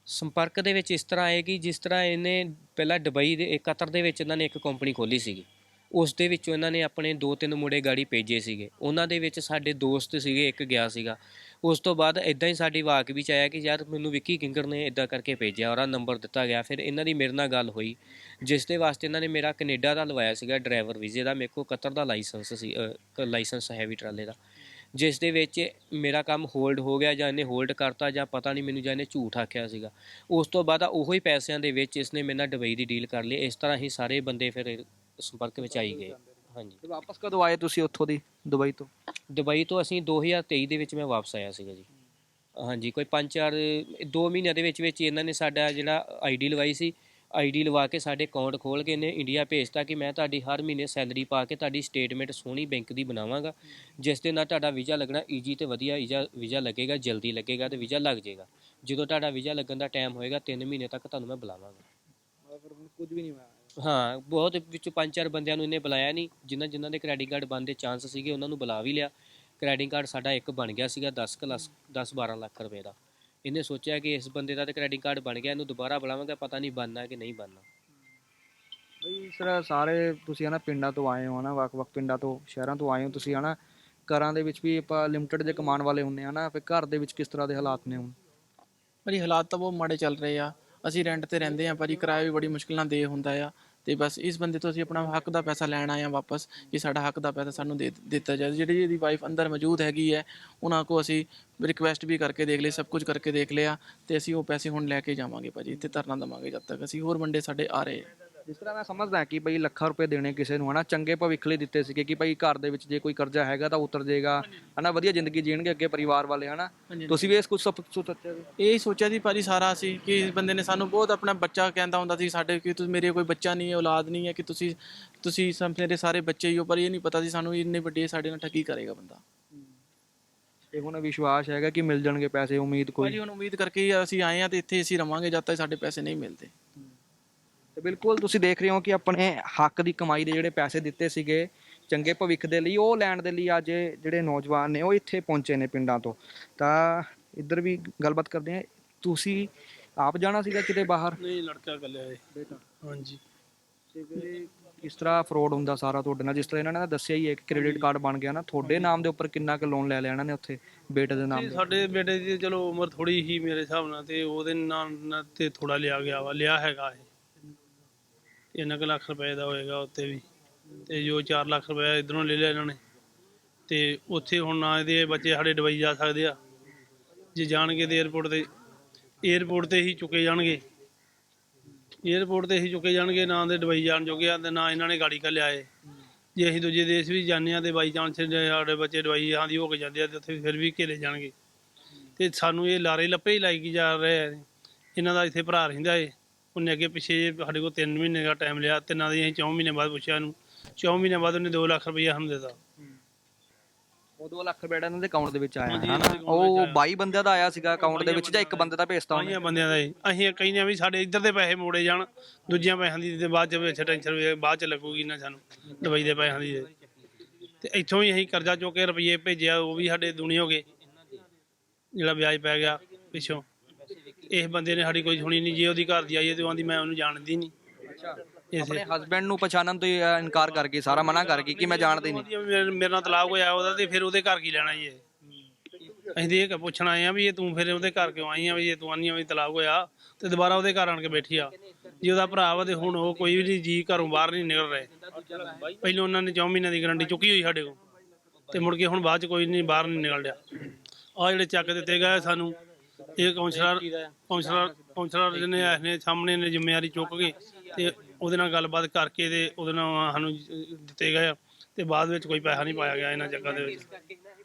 ਸੰਪਰਕ ਦੇ ਵਿੱਚ ਇਸ ਤਰ੍ਹਾਂ ਆਏਗੀ ਜਿਸ ਤਰ੍ਹਾਂ ਇਹਨੇ ਪਹਿਲਾਂ ਦੁਬਈ ਦੇ ਕਤਰ ਦੇ ਵਿੱਚ ਇਹਨਾਂ ਨੇ ਇੱਕ ਕੰਪਨੀ ਖੋਲੀ ਸੀਗੀ। ਉਸ ਦੇ ਵਿੱਚੋਂ ਇਹਨਾਂ ਨੇ ਆਪਣੇ ਦੋ ਤਿੰਨ ਮੁੰਡੇ ਗਾੜੀ ਭੇਜੇ ਸੀਗੇ। ਉਹਨਾਂ ਦੇ ਵਿੱਚ ਸਾਡੇ ਦੋਸਤ ਸੀਗੇ, ਇੱਕ ਗਿਆ ਸੀਗਾ। ਉਸ ਤੋਂ ਬਾਅਦ ਇਦਾਂ ਹੀ ਸਾਡੀ ਵਾਕ ਵਿੱਚ ਆਇਆ ਕਿ ਯਾਰ ਮੈਨੂੰ ਵਿੱਕੀ ਕਿੰਗਰ ਨੇ ਇਦਾਂ ਕਰਕੇ ਭੇਜਿਆ ਔਰ ਆ ਨੰਬਰ ਦਿੱਤਾ ਗਿਆ। ਫਿਰ ਇਹਨਾਂ ਦੀ ਮੇਰੇ ਨਾਲ ਗੱਲ ਹੋਈ, ਜਿਸ ਦੇ ਵਾਸਤੇ ਇਹਨਾਂ ਨੇ ਮੇਰਾ ਕੈਨੇਡਾ ਦਾ ਲਵਾਇਆ ਸੀਗਾ ਡਰਾਈਵਰ ਵੀਜ਼ੇ ਦਾ। ਮੇਰੇ ਕੋਲ ਕਤਰ ਦਾ ਲਾਇਸੈਂਸ ਸੀ ਲਾਇਸੈਂਸ ਹੈਵੀ ਟਰਾਲੇ ਦਾ। ਜਿਸ ਦੇ ਵਿੱਚ ਮੇਰਾ ਕੰਮ ਹੋਲਡ ਹੋ ਗਿਆ ਜਾਂ ਇਹਨੇ ਹੋਲਡ ਕਰਤਾ ਜਾਂ ਪਤਾ ਨਹੀਂ ਮੈਨੂੰ ਜਾਂ ਇਹਨੇ ਝੂਠ ਆਖਿਆ ਸੀਗਾ। ਉਸ ਤੋਂ ਬਾਅਦ ਉਹੀ ਪੈਸਿਆਂ ਦੇ ਵਿੱਚ ਇਸਨੇ ਮੇਰੇ ਨਾਲ ਦੁਬਈ ਦੀ ਡੀਲ ਕਰ ਲਈ। ਇਸ ਤਰ੍ਹਾਂ ਹੀ ਸਾਰੇ ਬੰਦੇ ਫਿਰ ਸੰਪਰਕ ਵਿੱਚ ਆਈ ਗਏ। ਹਾਂਜੀ। ਤੇ ਵਾਪਸ ਕਦੋਂ ਆਏ ਤੁਸੀਂ ਉੱਥੋਂ ਦੀ ਦੁਬਈ ਤੋਂ? ਦੁਬਈ ਤੋਂ ਅਸੀਂ 2023 ਦੇ ਵਿੱਚ ਮੈਂ ਵਾਪਸ ਆਇਆ ਸੀਗਾ ਜੀ। ਹਾਂਜੀ ਕੋਈ 5-4 2 ਮਹੀਨਿਆਂ ਦੇ ਵਿੱਚ ਵਿੱਚ ਇਹਨਾਂ ਨੇ ਸਾਡਾ ਜਿਹੜਾ ਆਈਡੀ ਲਵਾਈ ਸੀ ਆਈਡੀ ਲਵਾ ਕੇ ਸਾਡੇ ਅਕਾਊਂਟ ਖੋਲ ਕੇ ਇਹਨੇ ਇੰਡੀਆ ਭੇਜਤਾ ਕਿ ਮੈਂ ਤੁਹਾਡੀ ਹਰ ਮਹੀਨੇ ਸੈਲਰੀ ਪਾ ਕੇ ਤੁਹਾਡੀ ਸਟੇਟਮੈਂਟ ਸੋਹਣੀ ਬੈਂਕ ਦੀ ਬਣਾਵਾਂਗਾ ਜਿਸ ਦੇ ਨਾਲ ਤੁਹਾਡਾ ਵੀਜ਼ਾ ਲੱਗਣਾ ਈਜੀ ਤੇ ਵਧੀਆ ਵੀਜ਼ਾ ਵੀਜ਼ਾ ਲੱਗੇਗਾ ਜਲਦੀ ਲੱਗੇਗਾ ਤੇ ਵੀਜ਼ਾ ਲੱਗ ਜਾਏਗਾ। ਜਦੋਂ ਤੁਹਾਡਾ ਵੀਜ਼ਾ ਲੱਗਣ ਦਾ ਟਾਈਮ ਹੋਏਗਾ 3 ਮਹੀਨੇ ਤੱਕ ਤੁਹਾਨੂੰ ਮੈਂ ਬੁਲਾਵਾਂਗਾ। ਫਿਰ ਹੁਣ ਕੁਝ ਵੀ ਨਹੀਂ ਹੋਇਆ। ਹਾਂ ਬਹੁਤ ਵਿੱਚੋਂ ਪੰਜ ਚਾਰ ਬੰਦਿਆਂ ਨੂੰ ਇਹਨੇ ਬੁਲਾਇਆ ਨਹੀਂ ਜਿਨ੍ਹਾਂ ਜਿਨ੍ਹਾਂ ਦੇ ਕ੍ਰੈਡਿਟ ਕਾਰਡ ਬਣਨ ਦੇ ਚਾਂਸ ਸੀਗੇ ਉਹਨਾਂ ਨੂੰ ਬੁਲਾ ਵੀ ਲਿਆ। ਕ੍ਰੈਡਿਟ ਕਾਰਡ ਸਾਡਾ ਇੱਕ ਬਣ ਗਿਆ ਸੀਗਾ 10 ਕਲਾਸ 10 12 ਲੱਖ ਰੁਪਏ ਦਾ। ਇਹਨੇ ਸੋਚਿਆ ਕਿ ਇਸ ਬੰਦੇ ਦਾ ਤੇ ਕ੍ਰੈਡਿਟ ਕਾਰਡ ਬਣ ਗਿਆ ਇਹਨੂੰ ਦੁਬਾਰਾ ਬੁਲਾਵਾਂਗਾ ਪਤਾ ਨਹੀਂ ਬਣਨਾ ਕਿ ਨਹੀਂ ਬਣਨਾ। ਬਈ ਸਰ ਸਾਰੇ ਤੁਸੀਂ ਹਨਾ ਪਿੰਡਾਂ ਤੋਂ ਆਏ ਹੋ ਹਨਾ ਵੱਖ-ਵੱਖ ਪਿੰਡਾਂ ਤੋਂ ਸ਼ਹਿਰਾਂ ਤੋਂ ਆਏ ਹੋ ਤੁਸੀਂ ਹਨਾ। ਘਰਾਂ ਦੇ ਵਿੱਚ ਵੀ ਆਪਾਂ ਲਿਮਟਿਡ ਜੇ ਕਮਾਉਣ ਵਾਲੇ ਹੁੰਨੇ ਆ ਨਾ ਫਿਰ ਘਰ ਦੇ ਵਿੱਚ ਕਿਸ ਤਰ੍ਹਾਂ ਦੇ ਹਾਲਾਤ ਨੇ ਹੁਣ? ਭਾਜੀ ਹਾਲਾਤ ਤਾਂ ਬਹੁਤ ਮਾੜੇ ਚੱਲ ਰਹੇ ਆ। ਅਸੀਂ ਰੈਂਟ ਤੇ ਰਹਿੰਦੇ ਆ ਭਾਜੀ ਕਿਰਾਇਆ ਵੀ ਬੜੀ ਮੁਸ਼ਕਿਲ ਨਾਲ ਦੇ ਹੁੰਦਾ ਆ। ਤੇ ਬਸ ਇਸ ਬੰਦੇ ਤੋਂ ਅਸੀਂ ਆਪਣਾ ਹੱਕ ਦਾ ਪੈਸਾ ਲੈਣ ਆਏ ਆ ਵਾਪਸ, ਕਿ ਸਾਡਾ ਹੱਕ ਦਾ ਪੈਸਾ ਸਾਨੂੰ ਦੇ ਦਿੱਤਾ ਜਾਵੇ ਜਿਹੜੀ ਇਹਦੀ ਵਾਈਫ ਅੰਦਰ ਮੌਜੂਦ ਹੈਗੀ ਹੈ, ਉਹਨਾਂ ਕੋ ਅਸੀਂ ਰਿਕੁਐਸਟ ਵੀ ਕਰਕੇ ਦੇਖ ਲਈ ਸਭ ਕੁਝ ਕਰਕੇ ਦੇਖ ਲਿਆ ਤੇ ਅਸੀਂ ਉਹ ਪੈਸੇ ਹੁਣ ਲੈ ਕੇ ਜਾਵਾਂਗੇ ਭਾਜੀ, ਇੱਥੇ ਧਰਨਾ ਦਵਾਂਗੇ ਜਦ ਤੱਕ ਅਸੀਂ ਹੋਰ ਬੰਦੇ ਸਾਡੇ ਆ ਰਹੇ ਆ। ਜਿਸ ਤਰ੍ਹਾਂ ਮੈਂ ਸਮਝਦਾ ਕਿ ਬਈ ਲੱਖਾਂ ਰੁਪਏ ਦੇਣੇ ਕਿਸੇ ਨੂੰ ਹਨਾ? ਚੰਗੇ ਭਵਿੱਖ ਲਈ ਦਿੱਤੇ ਸੀਗੇ ਕਿ ਭਾਈ ਘਰ ਦੇ ਵਿੱਚ ਜੇ ਕੋਈ ਕਰਜ਼ਾ ਹੈਗਾ ਤਾਂ ਉਤਰ ਜਾਏਗਾ ਹਨਾ? ਵਧੀਆ ਜ਼ਿੰਦਗੀ ਜੀਣਗੇ ਅੱਗੇ ਪਰਿਵਾਰ ਵਾਲੇ ਹਨਾ? ਤੁਸੀਂ ਵੀ ਇਸ ਕੁਝ ਸੋਚਿਆ ਸੀ? ਇਹ ਸੋਚਿਆ ਸੀ ਭਾਜੀ ਸਾਰਾ ਅਸੀਂ ਕਿ ਇਸ ਬੰਦੇ ਨੇ ਸਾਨੂੰ ਬਹੁਤ ਆਪਣਾ ਬੱਚਾ ਕਹਿੰਦਾ ਹੁੰਦਾ ਸੀ ਸਾਡੇ ਕਿ ਤੁਸੀਂ ਮੇਰੇ ਕੋਈ ਬੱਚਾ ਨਹੀਂ ਹੈ ਔਲਾਦ ਨਹੀਂ ਹੈ ਕਿ ਤੁਸੀਂ ਤੁਸੀਂ ਸਭ ਮੇਰੇ ਸਾਰੇ ਬੱਚੇ ਹੀ ਹੋ ਪਰ ਇਹ ਨਹੀਂ ਪਤਾ ਸੀ ਸਾਨੂੰ ਇੰਨੇ ਵੱਡੇ ਸਾਡੇ ਨਾਲ ਠੱਗੀ ਕਰੇਗਾ ਬੰਦਾ। ਤੇ ਹੁਣ ਵਿਸ਼ਵਾਸ ਹੈਗਾ ਕਿ ਮਿਲ ਜਾਣਗੇ ਪੈਸੇ ਉਮੀਦ ਕੋਈ? ਭਾਜੀ ਹੁਣ ਉਮੀਦ ਕਰਕੇ ਹੀ ਅਸੀਂ ਆਏ ਆ ਤੇ ਇੱਥੇ ਅਸੀਂ ਰਵਾਂਗੇ ਜਦ ਤੱਕ ਸਾਡੇ ਪੈਸੇ ਨਹੀਂ ਮਿਲਦੇ। ਤੇ ਬਿਲਕੁਲ ਤੁਸੀਂ ਦੇਖ ਰਹੇ ਹੋ ਕਿ ਆਪਣੇ ਹੱਕ ਦੀ ਕਮਾਈ ਦੇ ਜਿਹੜੇ ਪੈਸੇ ਦਿੱਤੇ ਸੀਗੇ ਚੰਗੇ ਭਵਿੱਖ ਦੇ ਲਈ ਉਹ ਲੈਣ ਦੇ ਲਈ ਅੱਜ ਜਿਹੜੇ ਨੌਜਵਾਨ ਨੇ ਉਹ ਇੱਥੇ ਪਹੁੰਚੇ ਨੇ ਪਿੰਡਾਂ ਤੋਂ। ਤਾਂ ਇੱਧਰ ਵੀ ਗੱਲਬਾਤ ਕਰਦੇ ਆ ਤੁਸੀਂ ਆਪ ਜਾਣਾ ਸੀਗਾ ਕਿਤੇ ਬਾਹਰ? ਨਹੀਂ ਲੜਕਾ ਕੱਲਿਆ ਏ ਹਾਂਜੀ। ਤੇ ਫਿਰ ਕਿਸ ਤਰ੍ਹਾਂ ਫਰੋਡ ਹੁੰਦਾ ਸਾਰਾ ਤੁਹਾਡੇ ਨਾਲ? ਜਿਸ ਤਰ੍ਹਾਂ ਇਹਨਾਂ ਨੇ ਦੱਸਿਆ ਹੀ ਹੈ ਕਿ ਕ੍ਰੈਡਿਟ ਕਾਰਡ ਬਣ ਗਿਆ ਨਾ। ਤੁਹਾਡੇ ਨਾਮ ਦੇ ਉੱਪਰ ਕਿੰਨਾ ਕੁ ਲੋਨ ਲੈ ਲਿਆ ਇਹਨਾਂ ਨੇ ਉੱਥੇ ਬੇਟੇ ਦੇ ਨਾਮ ਤੇ ਸਾਡੇ ਬੇਟੇ ਦੀ ਚਲੋ ਉਮਰ ਥੋੜੀ ਹੀ ਮੇਰੇ ਹਿਸਾਬ ਨਾਲ ਤੇ ਉਹਦੇ ਨਾਲ ਨਾਲ ਤੇ ਥੋੜਾ ਲਿਆ ਗਿਆ ਵਾ ਲਿਆ ਹੈਗਾ ਇਹ। ਇੰਨਾ ਕੁ ਲੱਖ ਰੁਪਏ ਦਾ ਹੋਏਗਾ ਉੱਥੇ ਵੀ। ਤੇ ਜੋ 4 ਲੱਖ ਰੁਪਏ ਇਧਰੋਂ ਲੈ ਲਿਆ ਇਹਨਾਂ ਨੇ। ਤੇ ਉੱਥੇ ਹੁਣ ਨਾ ਇਹਦੇ ਬੱਚੇ ਸਾਡੇ ਡਬਈ ਜਾ ਸਕਦੇ ਆ। ਜੇ ਜਾਣਗੇ ਤੇ 에어ਪੋਰਟ ਤੇ 에어ਪੋਰਟ ਤੇ ਹੀ ਚੁੱਕੇ ਜਾਣਗੇ। 에어ਪੋਰਟ ਤੇ ਹੀ ਚੁੱਕੇ ਜਾਣਗੇ, ਨਾ ਦੇ ਡਬਈ ਜਾਣ ਜੋਗੇ ਆ ਤੇ ਨਾ ਇਹਨਾਂ ਨੇ ਗਾੜੀ ਕੱਲ ਆਏ। ਜੇ ਅਸੀਂ ਦੂਜੇ ਦੇਸ਼ ਵੀ ਜਾਂਦੇ ਆ ਤੇ ਬਾਈ ਚਾਂਸ ਸਾਡੇ ਬੱਚੇ ਡਬਈ ਹਾਂ ਦੀ ਹੋ ਕੇ ਜਾਂਦੇ ਆ ਤੇ ਉੱਥੇ ਫਿਰ ਵੀ ਘੇਰੇ ਜਾਣਗੇ। ਤੇ ਸਾਨੂੰ ਇਹ ਲਾਰੇ ਲੱਪੇ ਹੀ ਲਾਈ ਜਾ ਰਹੇ ਆ। ਇਹਨਾਂ ਦਾ ਇੱਥੇ ਭਰਾ ਰਹਿੰਦਾ ਏ। ਉਹਨੇ ਅੱਗੇ ਪਿੱਛੇ ਸਾਡੇ ਕੋਲ 3 ਮਹੀਨੇ ਦਾ ਟਾਈਮ ਲਿਆ ਤਿੰਨਾਂ ਦੀ ਅਸੀਂ 4 ਮਹੀਨੇ ਬਾਅਦ ਪੁੱਛਿਆ ਇਹਨੂੰ 4 ਮਹੀਨੇ ਬਾਅਦ ਉਹਨੇ 2 ਲੱਖ ਰੁਪਈਆ ਸਾਨੂੰ ਦਿੱਤਾ। ਉਹ 2 ਲੱਖ ਰੁਪਏ ਇਹਨਾਂ ਦੇ ਅਕਾਊਂਟ ਦੇ ਵਿੱਚ ਆਇਆ ਹੈ ਨਾ ਉਹ ਵਿੱਚ ਆਇਆ। 22 ਬੰਦਿਆਂ ਦਾ ਆਇਆ ਸੀਗਾ ਅਕਾਊਂਟ ਦੇ ਵਿੱਚ ਜਾਂ ਇੱਕ ਬੰਦੇ ਦਾ ਭੇਜਤਾ ਉਹਨੇ? ਆਈਆਂ ਬੰਦਿਆਂ ਦਾ ਅਸੀਂ ਕਹਿੰਦੇ ਆ ਵੀ ਸਾਡੇ ਇੱਧਰ ਦੇ ਪੈਸੇ ਮੋੜੇ ਜਾਣ ਦੂਜਿਆਂ ਪੈਸਿਆਂ ਦੀ ਤੇ ਬਾਅਦ ਚ ਵਿੱਚ ਟੈਨਸ਼ਨ ਬਾਅਦ ਚ ਲੱਗੂਗੀ ਨਾ ਸਾਨੂੰ ਦਵਾਈ ਦੇ ਪੈਸਿਆਂ ਦੀ ਤੇ ਇੱਥੋਂ ਹੀ ਅਸੀਂ ਕਰਜ਼ਾ ਚੁੱਕ ਕੇ ਰੁਪਈਏ ਭੇਜਿਆ ਉਹ ਵੀ ਸਾਡੇ ਦੁਨੀ ਹੋ ਗਏ। ਜਿਹੜਾ ਵਿਆਜ ਪੈ ਗਿਆ ਪਿੱਛੋਂ। ਇਸ ਬੰਦੇ ਨੇ ਸਾਡੀ ਕੋਈ ਸੁਣੀ ਨਹੀਂ ਜੇ ਉਹਦੀ ਘਰ ਦੀ ਆਈ ਹੈ ਤੇ ਉਹ ਆਂਦੀ ਮੈਂ ਉਹਨੂੰ ਜਾਣਦੀ ਨਹੀਂ। ਅੱਛਾ। ਇਸੇ ਆਪਣੇ ਹਸਬੰਡ ਨੂੰ ਪਛਾਣਨ ਤੋਂ ਹੀ, ਇਨਕਾਰ ਕਰ ਗਈ ਸਾਰਾ ਮਨਾ ਕਰ ਗਈ ਕਿ ਮੈਂ ਜਾਣਦੀ ਨਹੀਂ। ਉਹਦੀ ਮੇਰੇ ਮੇਰੇ ਨਾਲ ਤਲਾਕ ਹੋਇਆ ਉਹਦਾ ਤੇ ਫਿਰ ਉਹਦੇ ਘਰ ਕੀ ਲੈਣਾ ਜੀ ਇਹ? ਅਸੀਂ ਤੇ ਇਹ ਕ- ਪੁੱਛਣ ਆਏ ਆ ਵੀ ਇਹ ਤੂੰ ਫਿਰ ਉਹਦੇ ਘਰ ਕਿਉਂ ਆਈ ਆ ਵੀ ਇਹ ਤੂੰ ਆਨੀ ਆ ਵੀ ਤਲਾਕ ਹੋਇਆ ਤੇ ਦੁਬਾਰਾ ਉਹਦੇ ਘਰ ਆਣ ਕੇ ਬੈਠੀ ਆ। ਜੇ ਉਹਦਾ ਭਰਾ ਵਾ ਤੇ ਹੁਣ ਉਹ ਕੋਈ ਵੀ ਨੀ ਜੀ ਘਰੋਂ ਬਾਹਰ ਨਹੀਂ ਨਿਕਲ ਰਹੇ। ਪਹਿਲਾਂ ਉਹਨਾਂ ਨੇ 4 ਮਹੀਨਿਆਂ ਦੀ ਗਾਰੰਟੀ ਚੁੱਕੀ ਹੋਈ ਸਾਡੇ ਕੋਲ ਤੇ ਮੁੜ ਕੇ ਹੁਣ ਬਾਅਦ ਚ ਕੋਈ ਨਹੀਂ ਬਾਹਰ ਨਹੀਂ ਨਿਕਲ ਰਿਹਾ। ਆ ਜਿਹੜੇ ਚੱਕ ਦਿੱਤੇ ਗਏ ਸਾਨੂੰ ਇਹ ਕਾਉਂਸਲਰ ਕਾਉਂਸਲਰ ਕਾਉਂਸਲਰ ਜਿਹਨੇ ਨੇ ਸਾਹਮਣੇ ਨੇ ਜ਼ਿੰਮੇਵਾਰੀ ਚੁੱਕ ਕੇ ਤੇ ਉਹਦੇ ਨਾਲ ਗੱਲਬਾਤ ਕਰਕੇ ਤੇ ਉਹਦੇ ਨਾਲ ਸਾਨੂੰ ਦਿੱਤੇ ਗਏ ਤੇ ਬਾਅਦ ਵਿੱਚ ਕੋਈ ਪੈਸਾ ਨਹੀਂ ਪਾਇਆ ਗਿਆ ਇਹਨਾਂ ਚੱਕਾਂ ਦੇ ਵਿੱਚ।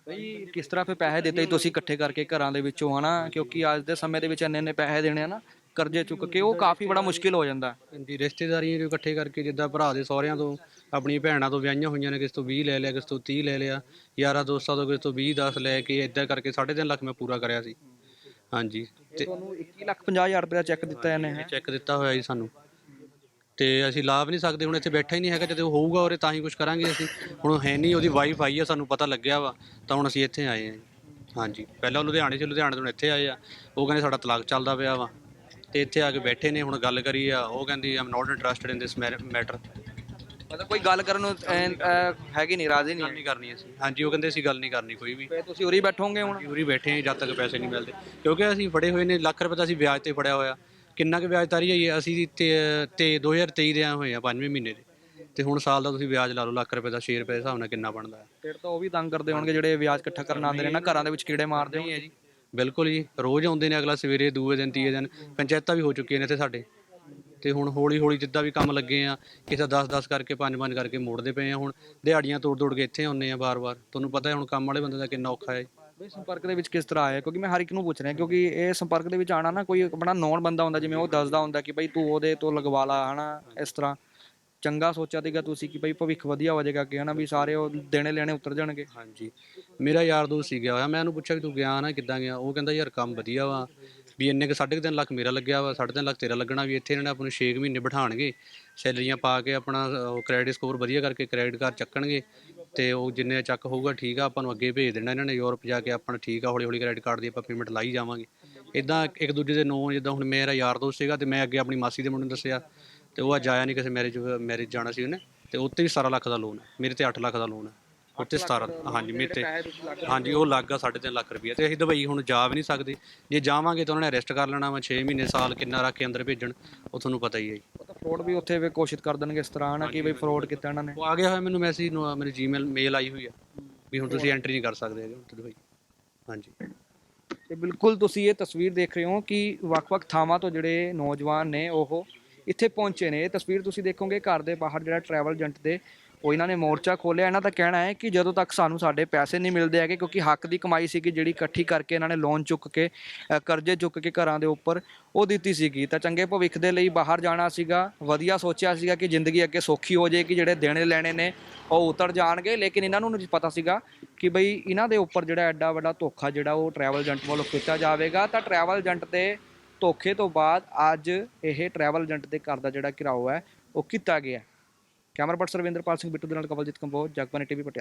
ਬਈ ਕਿਸ ਤਰ੍ਹਾਂ ਫਿਰ ਪੈਸੇ ਦਿੱਤੇ ਤੁਸੀਂ ਇਕੱਠੇ ਕਰਕੇ ਘਰਾਂ ਦੇ ਵਿੱਚੋਂ ਹਨਾ? ਕਿਉਂਕਿ ਅੱਜ ਦੇ ਸਮੇਂ ਦੇ ਵਿੱਚ ਇੰਨੇ ਇੰਨੇ ਪੈਸੇ ਦੇਣੇ ਆ ਨਾ ਕਰਜ਼ੇ ਚੁੱਕ ਕੇ ਉਹ ਕਾਫੀ ਬੜਾ ਮੁਸ਼ਕਿਲ ਹੋ ਜਾਂਦਾ। ਹਾਂਜੀ ਰਿਸ਼ਤੇਦਾਰੀਆਂ ਜੋ ਇਕੱਠੇ ਕਰਕੇ ਜਿੱਦਾਂ ਭਰਾ ਦੇ ਸਹੁਰਿਆਂ ਤੋਂ ਆਪਣੀ ਭੈਣਾਂ ਤੋਂ ਵਿਆਹੀਆਂ ਹੋਈਆਂ ਨੇ ਕਿਸ ਤੋਂ 20 ਲੈ ਲਿਆ ਕਿਸ ਤੋਂ 30 ਲੈ ਲਿਆ ਯਾਰਾਂ ਦੋਸਤਾਂ ਤੋਂ ਕਿਸ ਤੋਂ 20 10 ਲੈ ਕੇ ਇਦਾਂ ਕਰਕੇ 3.5 ਲੱਖ ਮੈਂ ਪੂਰਾ ਕਰਿਆ ਸੀ। ਹਾਂਜੀ। ਤੇ ਤੁਹਾਨੂੰ 21 ਲੱਖ 50 ਹਜ਼ਾਰ ਰੁਪਏ ਦਾ ਚੈੱਕ ਦਿੱਤਾ ਇਹਨੇ ਹੈ? ਚੈੱਕ ਦਿੱਤਾ ਹੋਇਆ ਜੀ ਸਾਨੂੰ। ਤੇ ਅਸੀਂ ਲਾਭ ਨਹੀਂ ਸਕਦੇ ਹੁਣ ਇੱਥੇ ਬੈਠਾ ਹੀ ਨਹੀਂ ਹੈਗਾ ਜਦੋਂ ਹੋਊਗਾ ਔਰ ਤਾਂ ਹੀ ਕੁਝ ਕਰਾਂਗੇ ਅਸੀਂ। ਹੁਣ ਹੈ ਨਹੀਂ ਉਹਦੀ ਵਾਈਫ ਆਈ ਆ ਸਾਨੂੰ ਪਤਾ ਲੱਗਿਆ ਵਾ ਤਾਂ ਹੁਣ ਅਸੀਂ ਇੱਥੇ ਆਏ ਹਾਂ ਜੀ। ਹਾਂਜੀ ਪਹਿਲਾਂ ਉਹ ਲੁਧਿਆਣੇ ਸੀ ਲੁਧਿਆਣੇ ਤੋਂ ਹੁਣ ਇੱਥੇ ਆਏ ਆ। ਉਹ ਕਹਿੰਦੇ ਸਾਡਾ ਤਲਾਕ ਚੱਲਦਾ ਪਿਆ ਵਾ। ਤੇ ਇੱਥੇ ਆ ਕੇ ਬੈਠੇ ਨੇ ਹੁਣ ਗੱਲ ਕਰੀ ਆ ਉਹ ਕਹਿੰਦੀ ਆਮ ਨਾਟ ਇੰਟਰਸਟਡ ਇਨ ਦਿਸ ਮੈਟਰ ਮਤਲਬ ਕੋਈ ਗੱਲ ਕਰਨ ਨੂੰ ਅਹ, ਹੈਗੀ ਨਹੀਂ ਰਾਜ਼ੀ ਗੱਲ ਨਹੀਂ ਨਹੀਂ ਕਰਨੀ ਅਸੀਂ। ਹਾਂਜੀ ਉਹ ਕਹਿੰਦੇ ਅਸੀਂ ਗੱਲ ਨਹੀਂ ਕਰਨੀ ਕੋਈ ਵੀ। ਫੇ ਤੁਸੀਂ ਉਰੀ ਬੈਠੋਗੇ ਹੁਣ? ਪੂਰੀ ਬੈਠੇ ਹਾਂ ਜਦ ਤੱਕ ਪੈਸੇ ਨਹੀਂ ਮਿਲਦੇ। ਕਿਉਂਕਿ ਅਸੀਂ ਫੜੇ ਹੋਏ ਨੇ ਲੱਖ ਰੁਪਏ ਦਾ ਅਸੀਂ ਵਿਆਜ ਤੇ ਫੜਿਆ ਹੋਇਆ। ਕਿੰਨਾ ਕੁ ਵਿਆਜ ਤਾਰੀ ਹੈ ਅਸੀਂ ਤੇ ਤੇ 2023 ਦੇ ਆਏ ਹੋਏ ਆ ਪੰਜਵੇਂ ਮਹੀਨੇ ਦੇ। ਤੇ ਹੁਣ ਸਾਲ ਦਾ ਤੁਸੀਂ ਵਿਆਜ ਲਾ ਲਓ ਲੱਖ ਰੁਪਏ ਦਾ 6 ਰੁਪਏ ਦੇ ਹਿਸਾਬ ਨਾਲ ਕਿੰਨਾ ਬਣਦਾ ਹੈ। ਫਿਰ ਤਾਂ ਉਹ ਵੀ ਤੰਗ ਕਰਦੇ ਹੋਣਗੇ ਜਿਹੜੇ ਵਿਆਜ ਇਕੱਠਾ ਕਰਨ ਆਉਂਦੇ ਨੇ ਨਾ ਘਰਾਂ ਦੇ ਵਿੱਚ ਕੀੜੇ ਮਾਰਦੇ ਨਹੀਂ ਹੈ ਜੀ। ਬਿਲਕੁਲ ਜੀ ਰੋਜ਼ ਆਉਂਦੇ ਨੇ ਅਗਲਾ ਸਵੇਰੇ ਦੂਏ ਦਿਨ ਤੀਏ ਦਿਨ। ਪੰਚਾਇਤਾਂ ਵੀ ਹੋ ਚੁੱਕੀਆਂ ਨੇ ਇੱਥੇ ਸਾਡੇ। ਤੇ ਹੁਣ ਹੌਲੀ ਹੌਲੀ ਜਿੱਦਾਂ ਵੀ ਕੰਮ ਲੱਗੇ ਆ ਕਿਸੇ 10-10 ਕਰਕੇ 5-5 ਕਰਕੇ ਮੋੜਦੇ ਪਏ ਆ ਹੁਣ। ਦਿਹਾੜੀਆਂ ਤੋੜ ਤੋੜ ਕੇ ਇੱਥੇ ਆਉਂਦੇ ਆ ਬਾਰ-ਬਾਰ ਤੁਹਾਨੂੰ ਪਤਾ ਹੈ ਹੁਣ ਕੰਮ ਵਾਲੇ ਬੰਦੇ ਦਾ ਕਿੰਨਾ ਔਖਾ ਹੈ। ਬਈ ਸੰਪਰਕ ਦੇ ਵਿੱਚ ਕਿਸ ਤਰ੍ਹਾਂ ਆਇਆ? ਕਿਉਂਕਿ ਮੈਂ ਹਰ ਇੱਕ ਨੂੰ ਪੁੱਛ ਰਿਹਾ ਕਿਉਂਕਿ ਇਹ ਸੰਪਰਕ ਦੇ ਵਿੱਚ ਆਣਾ ਨਾ ਕੋਈ ਆਪਣਾ ਨੌਨ ਬੰਦਾ ਹੁੰਦਾ ਜਿਵੇਂ ਉਹ ਦੱਸਦਾ ਹੁੰਦਾ ਕਿ ਬਈ ਤੂੰ ਉਹਦੇ ਤੋਂ ਲਗਵਾ ਲਾ ਹਨਾ ਇਸ ਤਰ੍ਹਾਂ। ਚੰਗਾ ਸੋਚਿਆ ਸੀਗਾ ਤੁਸੀਂ ਕਿ ਬਈ ਭਵਿੱਖ ਵਧੀਆ ਹੋ ਜਾਏਗਾ ਕਿ ਹਨਾ ਵੀ ਸਾਰੇ ਉਹ ਦੇਣੇ ਲੈਣੇ ਉਤਰ ਜਾਣਗੇ। ਹਾਂਜੀ। ਮੇਰਾ ਯਾਰ ਦੋਸਤ ਸੀ ਗਿਆ ਹੋਇਆ ਮੈਂ ਉਹਨੂੰ ਪੁੱਛਿਆ ਵੀ ਤੂੰ ਗਿਆ ਨਾ ਕਿੱਦਾਂ ਗਿਆ? ਉਹ ਕਹਿੰਦਾ ਯਾਰ ਕੰਮ ਵਧੀਆ ਵਾ। ਵੀ ਇੰਨੇ ਕੁ ਸਾਢੇ ਕੁ ਤਿੰਨ ਲੱਖ ਮੇਰਾ ਲੱਗਿਆ ਵਾ, ਸਾਢੇ ਤਿੰਨ ਲੱਖ ਤੇਰਾ ਲੱਗਣਾ ਵੀ ਇੱਥੇ ਇਹਨਾਂ ਨੇ ਆਪਾਂ ਨੂੰ 6 ਮਹੀਨੇ ਬਿਠਾਣਗੇ ਸੈਲਰੀਆਂ ਪਾ ਕੇ ਆਪਣਾ ਕ੍ਰੈਡਿਟ ਸਕੋਰ ਵਧੀਆ ਕਰਕੇ ਕ੍ਰੈਡਿਟ ਕਾਰਡ ਚੱਕਣਗੇ ਤੇ ਉਹ ਜਿੰਨੇ ਚੱਕ ਹੋਊਗਾ ਠੀਕ ਆ, ਆਪਾਂ ਨੂੰ ਅੱਗੇ ਭੇਜ ਦੇਣਾ ਇਹਨਾਂ ਨੇ ਯੂਰਪ ਜਾ ਕੇ ਆਪਾਂ ਠੀਕ ਆ ਹੌਲੀ ਹੌਲੀ ਕ੍ਰੈਡਿਟ ਕਾਰਡ ਦੀ ਆਪਾਂ ਪੇਮੈਂਟ ਲਾਈ ਜਾਵਾਂਗੇ। ਇਦਾਂ ਇੱਕ ਦੂਜੇ ਦੇ ਨਾਂ, ਜਿੱਦਾਂ ਹੁਣ ਮੇਰਾ ਯਾਰ ਦੋਸਤ ਸੀਗਾ ਤੇ ਮੈਂ ਅੱਗੇ ਆਪਣੀ ਮਾਸੀ ਦੇ ਮੁੰਡੇ ਨੂੰ ਦੱਸਿਆ ਤੇ ਉਹ ਅੱਜ ਆਇਆ ਨਹੀਂ ਕਿਸੇ ਮੈਰਿਜ ਮੈਰਿਜ ਜਾਣਾ ਸੀ ਉਹਨੇ ਤੇ ਉੱਤੇ ਵੀ 17 ਲੱਖ ਦਾ ਲੋਨ ਹੈ ਮੇਰੇ ਤੇ 8 ਲੱਖ ਦਾ ਲੋਨ ਹੈ ਉੱਤੇ 17 ਹਾਂਜੀ ਮੇਰੇ ਤੇ ਹਾਂਜੀ ਉਹ ਲੱਗ ਗਿਆ 3.5 ਲੱਖ ਰੁਪਏ ਤੇ ਅਸੀਂ ਦੁਬਈ ਹੁਣ ਜਾ ਵੀ ਨਹੀਂ ਸਕਦੇ। ਜੇ ਜਾਵਾਂਗੇ ਤਾਂ ਉਹਨਾਂ ਨੇ ਅਰੈਸਟ ਕਰ ਲੈਣਾ ਵਾ 6 ਮਹੀਨੇ ਸਾਲ ਕਿੰਨਾ ਰੱਖ ਕੇ ਅੰਦਰ ਭੇਜਣ ਉਹ ਤੁਹਾਨੂੰ ਪਤਾ ਹੀ ਹੈ ਜੀ। ਫਰੋਡ ਵੀ ਉੱਥੇ ਵੀ ਕੋਸ਼ਿਸ਼ ਕਰ ਦੇਣਗੇ ਇਸ ਤਰ੍ਹਾਂ ਨਾ ਕਿ ਬਈ ਫਰੋਡ ਕੀਤਾ ਇਹਨਾਂ ਨੇ। ਉਹ ਆ ਗਿਆ ਹੋਇਆ ਮੈਨੂੰ ਮੈਸੇਜ ਮੇਰੇ ਜੀਮੇਲ ਮੇਲ ਆਈ ਹੋਈ ਆ ਵੀ ਹੁਣ ਤੁਸੀਂ ਐਂਟਰੀ ਨਹੀਂ ਕਰ ਸਕਦੇ ਹੈਗੇ ਹੁਣ ਦੁਬਈ। ਹਾਂਜੀ। ਤੇ ਬਿਲਕੁਲ ਤੁਸੀਂ ਇਹ ਤਸਵੀਰ ਦੇਖ ਰਹੇ ਹੋ ਕਿ ਵੱਖ-ਵੱਖ ਥਾਵਾਂ ਤੋਂ ਜਿਹੜੇ ਨੌਜਵਾਨ ਨੇ ਉਹ ਇੱਥੇ ਪਹੁੰਚੇ ਨੇ। ਇਹ ਤਸਵੀਰ ਤੁਸੀਂ ਦੇਖੋਗੇ ਘਰ ਦੇ ਬਾਹਰ ਜਿਹੜਾ ਟਰੈਵਲ ਏਜੰਟ ਦੇ ਉਹ ਇਹਨਾਂ ਨੇ ਮੋਰਚਾ ਖੋਲਿਆ ਇਹਨਾਂ ਦਾ ਕਹਿਣਾ ਹੈ ਕਿ ਜਦੋਂ ਤੱਕ ਸਾਨੂੰ ਸਾਡੇ ਪੈਸੇ ਨਹੀਂ ਮਿਲਦੇ ਹੈਗੇ, ਕਿਉਂਕਿ ਹੱਕ ਦੀ ਕਮਾਈ ਸੀਗੀ ਜਿਹੜੀ ਇਕੱਠੀ ਕਰਕੇ ਇਹਨਾਂ ਨੇ ਲੋਨ ਚੁੱਕ ਕੇ ਕਰਜ਼ੇ ਚੁੱਕ ਕੇ ਘਰਾਂ ਦੇ ਉੱਪਰ ਉਹ ਦਿੱਤੀ ਸੀਗੀ। ਤਾਂ ਚੰਗੇ ਭਵਿੱਖ ਦੇ ਲਈ ਬਾਹਰ ਜਾਣਾ ਸੀਗਾ, ਵਧੀਆ ਸੋਚਿਆ ਸੀਗਾ ਕਿ ਜ਼ਿੰਦਗੀ ਅੱਗੇ ਸੌਖੀ ਹੋ ਜਾਏਗੀ, ਜਿਹੜੇ ਦੇਣੇ ਲੈਣੇ ਨੇ ਉਹ ਉਤਰ ਜਾਣਗੇ। ਲੇਕਿਨ ਇਹਨਾਂ ਨੂੰ ਨਹੀਂ ਪਤਾ ਸੀਗਾ ਕਿ ਬਈ ਇਹਨਾਂ ਦੇ ਉੱਪਰ ਜਿਹੜਾ ਐਡਾ ਵੱਡਾ ਧੋਖਾ ਜਿਹੜਾ ਉਹ ਟਰੈਵਲ ਏਜੰਟ ਵੱਲੋਂ ਕੀਤਾ ਜਾਵੇਗਾ। ਤਾਂ ਟਰੈਵਲ ਏਜੰਟ ਦੇ ਧੋਖੇ ਤੋਂ ਬਾਅਦ ਅੱਜ ਇਹ ਟਰੈਵਲ ਏਜੰਟ ਦੇ ਘਰ ਦਾ ਜਿਹੜਾ ਘਿਰਾਓ ਹੈ, ਉਹ ਕੀਤਾ ਗਿਆ। ਕੈਮਰਾ ਪਰਸਨ ਰਵਿੰਦਰਪਾਲ ਸਿੰਘ ਬਿੱਟੂ ਦੇ ਨਾਲ ਕਵਲਜੀਤ ਕੰਬੋਜ ਜਗਬਾਨੀ ਟੀਵੀ ਪਟਿਆਲਾ